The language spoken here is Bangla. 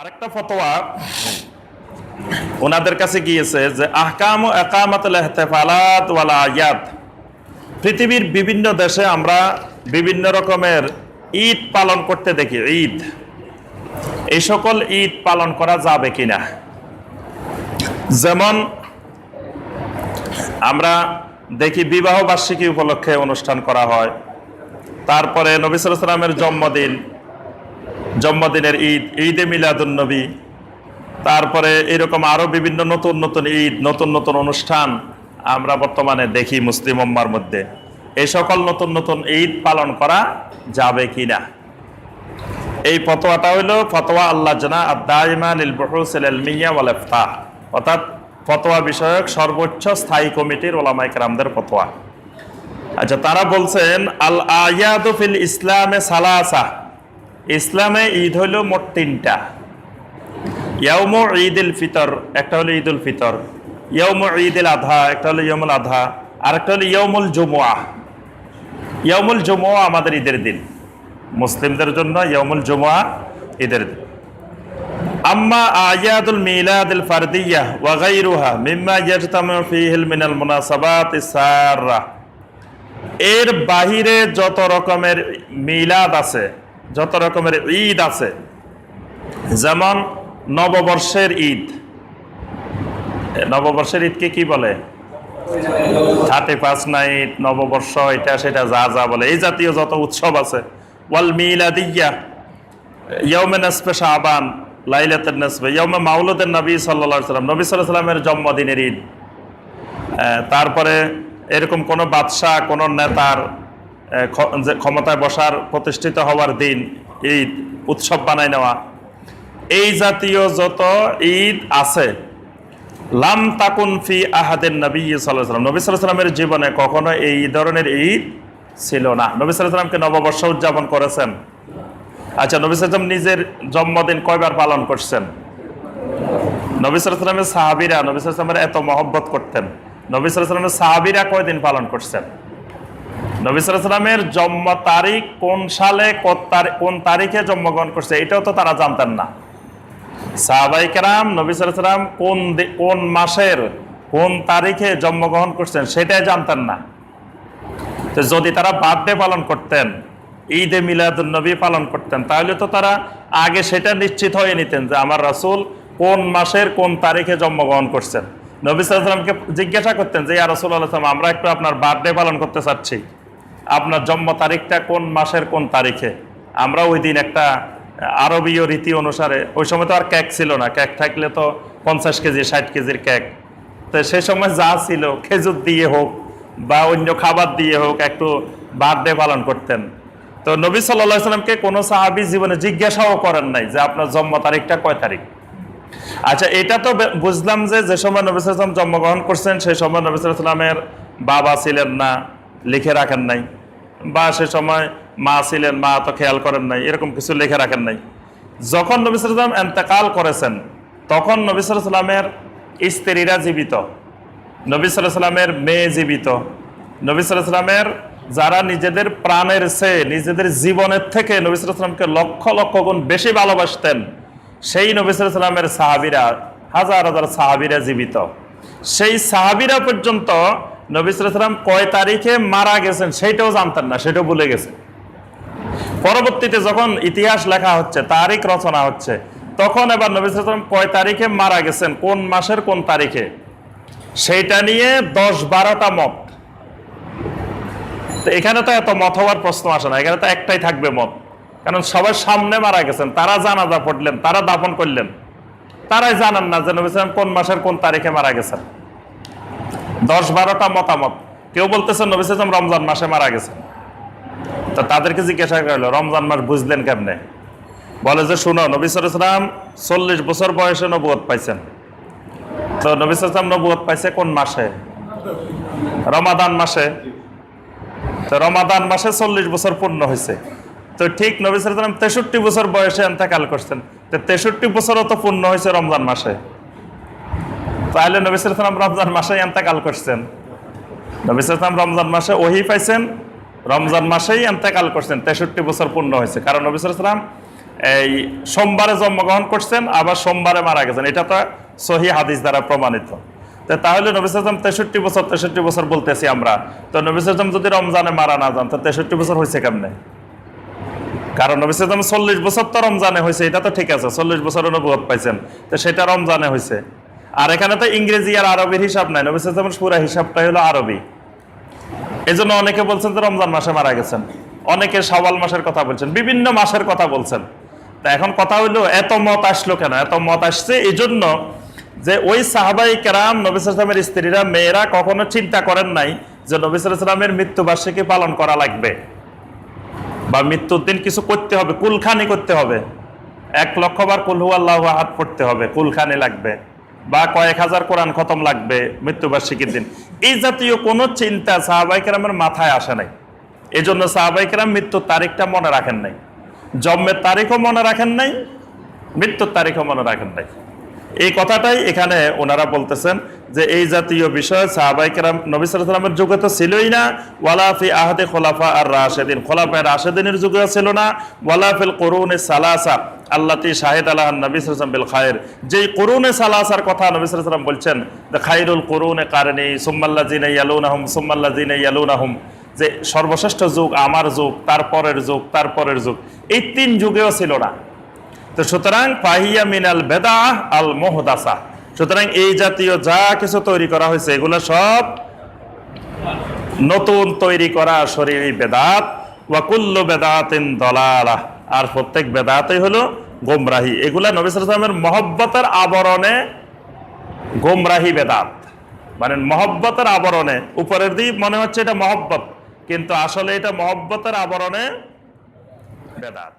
আরেকটা ফতোয়া। ওনাদের কাছে গিয়েছে যে, আহকাম একামাতুল ইহতিফালাত ওয়াল আয়াত। পৃথিবীর বিভিন্ন দেশে আমরা বিভিন্ন রকমের ঈদ পালন করতে দেখি, ঈদ। এই সকল ঈদ পালন করা যাবে কিনা? যেমন, আমরা দেখি বিবাহ বার্ষিকী উপলক্ষে অনুষ্ঠান করা হয়। তারপরে নবী সাল্লাল্লাহু জন্মদিন। জন্মদিনের ঈদ, ঈদে মিলাদুন নবী। তারপরে এরকম আরও বিভিন্ন নতুন নতুন ঈদ, নতুন নতুন অনুষ্ঠান আমরা বর্তমানে দেখি মুসলিম উম্মার মধ্যে। এই সকল নতুন নতুন ঈদ পালন করা যাবে কিনা? এই ফতোয়াটা হইল ফতোয়া আল্লাহ জানা আদাইমা লিল বুহুসিল ইলমিয়া ওয়াল ইফতাহ। অর্থাৎ ফতোয়া বিষয়ক সর্বোচ্চ স্থায়ী কমিটির ওলামাই কেরামদের ফতোয়া। আচ্ছা তারা বলছেন আল আয়াদু ফিল ইসলামে সালাসা। ইসলামে ঈদ হইল মোট তিনটা। ইয়ৌম ঈদ উল ফিতর, একটা হলো ঈদ উল ফিতর। ইয়ৌম ঈদ উল আধা, একটা হলো ইয়মুল আধা আর একটা হলো ইয়মুল জুমুয়া। ইয়মুল জুমুয়া আমাদের ঈদের দিন। মুসলিমদের জন্য ইয়মুল জুমুয়া ঈদের দিন। আম্মা আয়াদুল মিলাদুল ফারদিয়া ওয়া গায়রুহা মিম্মা ইয়াজতামু ফীহিল মিনাল মুনাসাবাত এর বাহিরে যত রকমের মিলাদ আছে যত রকমের ঈদ আছে, যেমন নববর্ষের ঈদ। নববর্ষের ঈদকে কি বলে? থার্টি ফার্স্ট নাইট, নববর্ষ, এটা সেটা যা যা বলে। এই জাতীয় যত উৎসব আছে, ওয়াল মিলাদিয়া ইয়মে নাসফে শাহবান লাইলাতের নাসফে ইয়মে মাউলুদের নবী আলাইহি সাল্লাম। নবী আলাইহি সাল্লামের জন্মদিনের ঈদ। তারপরে এরকম কোনো বাদশাহ, কোনো নেতার ক্ষমতায় বসার, প্রতিষ্ঠিত হওয়ার দিন ঈদ, উৎসব বানায় নেওয়া। এই জাতীয় যত ঈদ আছে, লাম তাকুন ফি আহাদের নবী সাল্লাম নবী সাল্লামের জীবনে কখনো এই ধরনের ঈদ ছিল না। নবী সাল্লামকে নববর্ষ উদযাপন করেছেন। আচ্ছা নবী সাল্লাম নিজের জন্মদিন কয়বার পালন করছেন? নবী সাল্লামের সাহাবিরা, নবী সাল্লামের এত মহব্বত করতেন। নবী সাল্লামের সাহাবিরা কয়দিন পালন করছেন? নবী সাল্লামের জন্ম তারিখ কোন সালে কোন তারিখে জন্মগ্রহণ করছে, এটাও তো তারা জানতেন না। সাহাবাই কেরাম নবী সাল্লাম কোন কোন মাসের, কোন তারিখে জন্মগ্রহণ করছেন সেটাই জানতেন না। তো যদি তারা বার্থডে পালন করতেন, ঈদে মিলাদুল নবী পালন করতেন, তাহলে তো তারা আগে সেটা নিশ্চিত হয়ে নিতেন যে আমার রাসুল কোন মাসের, কোন তারিখে জন্মগ্রহণ করছেন। নবী সাল্লামকে জিজ্ঞাসা করতেন যে, ইয়া রাসূল আল্লাহ আমরা একটু আপনার বার্থডে পালন করতে চাচ্ছি। আপনার জন্ম তারিখটা কোন মাসের কোন তারিখে? আমরা ওই দিন একটা আরবীয় রীতি অনুসারে, ওই সময় তো আর কেক ছিল না। কেক থাকলে তো পঞ্চাশ কেজি, ষাট কেজির কেক। তো সেই সময় যা ছিল, খেজুর দিয়ে হোক বা অন্য খাবার দিয়ে হোক, একটু বার্থডে পালন করতেন। তো নবী সাল্লাহ সাল্লামকে কোনো সাহাবি জীবনে জিজ্ঞাসাও করেন নাই যে আপনার জন্ম তারিখটা কয় তারিখ। আচ্ছা এটা তো বুঝলাম যে যে সময় নবী সাল্লাম জন্মগ্রহণ করছেন, সেই সময় নবী সাল্লামের বাবা ছিলেন না, লিখে রাখেন নাই। বা সে সময় মা ছিলেন, মা তো খেয়াল করেন নাই, এরকম কিছু লিখে রাখেন নাই। যখন নবী সাল্লাম এন্তেকাল করেছেন, তখন নবী সাল্লামের স্ত্রীরা জীবিত। নবী সাল্লামের মেয়ে জীবিত। নবী সাল্লামের যারা নিজেদের প্রাণের চেয়ে, নিজেদের জীবনের থেকে নবী সাল্লামকে লক্ষ লক্ষ গুণ বেশি ভালোবাসতেন, সেই নবী সাল্লামের সাহাবিরা, হাজার হাজার সাহাবিরা জীবিত। সেই সাহাবিরা পর্যন্ত নবী সাল্লাহ সাল্লাম কয় তারিখে মারা গেছেন সেইটাও জানতেন না, সেটাও ভুলে গেছে পরবর্তীতে যখন ইতিহাস লেখা হচ্ছে, তারিখ রচনা হচ্ছে, তখন এবার নবী সাল্লাল্লাহু আলাইহি ওয়াসাল্লাম কয় তারিখে মারা গেছেন, কোন মাসের কোন তারিখে? সেইটা নিয়ে দশ বারোটা মত এখানে তো এত মত হওয়ার প্রশ্ন আসে না, এখানে তো একটাই থাকবে মত। কারণ সবার সামনে মারা গেছেন, তারা জানাজা পড়লেন, তারা দাফন করলেন। তারাই জানান না যে নবী কোন মাসের কোন তারিখে মারা গেছেন। দশ বারোটা মতামত। কেউ বলতেছেন নবী সাল্লাম রমজান মাসে মারা গেছেন। তো তাদেরকে জিজ্ঞাসা করল, রমজান মাস বুঝলেন কেমনে? বলে যে, শুনো, নবী সাল্লাম চল্লিশ বছর বয়সে নবুয়ত পাইছেন। তো নবী সাল্লাম নবুয়ত পাইছে কোন মাসে? রমাদান মাসে। তো রমাদান মাসে চল্লিশ বছর পূর্ণ হয়েছে তো ঠিক নবী সাল্লাম তেষট্টি বছর বয়সে এন্তেকাল করছেন। তো তেষট্টি বছরও তো পূর্ণ হয়েছে রমজান মাসে। তাহলে নবী সাল্লাম রমজান মাসে এন্তেকাল করছেন। নবী সাল্লাম রমজান মাসে ওহি পাইছেন, রমজান মাসেই এন্তেকাল করছেন, তেষট্টি বছর পূর্ণ হয়েছে। কারণ নবী সাল্লাম এই সোমবারে জন্মগ্রহণ করছেন, আবার সোমবারে মারা গেছেন। এটা তো সহি হাদিস দ্বারা প্রমাণিত। তাহলে নবিসাম তেষট্টি বছর তেষট্টি বছর বলতেছি আমরা। তো নবিসাম যদি রমজানে মারা না যান, তো তেষট্টি বছর হয়েছে কেমনে? কারণ নবিসাম চল্লিশ বছর তো রমজানে হয়েছে, এটা তো ঠিক আছে, চল্লিশ বছর অনুভব পাইছেন। তো সেটা রমজানে হয়েছে। আর এখানে তো ইংরেজি আর আরবির হিসাব নাই। নবিসামের পুরা হিসাবটাই হলো আরবি। এই জন্য অনেকে বলছেন যে রমজান মাসে মারা গেছেন। অনেকে সওয়াল মাসের কথা বলছেন, বিভিন্ন মাসের কথা বলছেন। তা এখন কথা হইল এত মত আসলো কেন? এত মত আসছে এই জন্য যে ওই সাহাবাই কেরাম নবিসামের স্ত্রীরা, মেয়েরা কখনো চিন্তা করেন নাই যে নবিসামের মৃত্যুবার্ষিকী পালন করা লাগবে। বা মৃত্যুর দিন কিছু করতে হবে, কুলখানি করতে হবে। এক লক্ষ বার কুলহু আল্লাহ হাত পড়তে হবে, কুলখানি লাগবে। বা কয়েক হাজার কোরআন খতম লাগবে মৃত্যুবার্ষিকীর দিন। এই জাতীয় কোনো চিন্তা সাহাবাইকেরামের মাথায় আসে নাই। এই জন্য সাহাবাইকেরাম মৃত্যুর তারিখটা মনে রাখেন নাই। জন্মের তারিখও মনে রাখেন নাই, মৃত্যুর তারিখও মনে রাখেন নাই। এই কথাটাই এখানে ওনারা বলতেছেন যে এই জাতীয় বিষয় সাহাবাইকেরাম নবী সাল্লামের যুগে তো ছিলই না। ওয়ালাফি আহদে খোলাফা আর রাশেদিন। খোলাফায় রাশেদিনের যুগেও ছিল না। ওয়ালাফিল করুনে সালাসা। আল্লাতি শাহিদ আল্লাহ নবী সাল্লাম বিল খায়ের। যেই করুনে সালাসার কথা নবী সাল্লাম বলছেন যে খাইরুল করুনে কারণে সুম্মাল্লা জিনে ইয়ালুন আহম সুম্মাল্লা জিনে ইয়ালুন আহম যে সর্বশ্রেষ্ঠ যুগ আমার যুগ তারপরের যুগ তারপরের যুগ। এই তিন যুগেও ছিল না। তো সুতরাং ফাহিয়া মিনাল বেদা আল মোহদাসা। সুতরাং এই জাতীয় যা কিছু তৈরি করা হয়েছে, এগুলো সব নতুন তৈরি করা শরীর বেদাত। ওয়াকুল্ল বেদাতিন দলালা। আর প্রত্যেক বেদাতই হলো গোমরাহি। এগুলা নবী সালামের মহব্বতের আবরণে গোমরাহি বেদাত। মানে মহব্বতের আবরণে। উপরের দিক মনে হচ্ছে এটা মহব্বত, কিন্তু আসলে এটা মহব্বতের আবরণে বেদাত।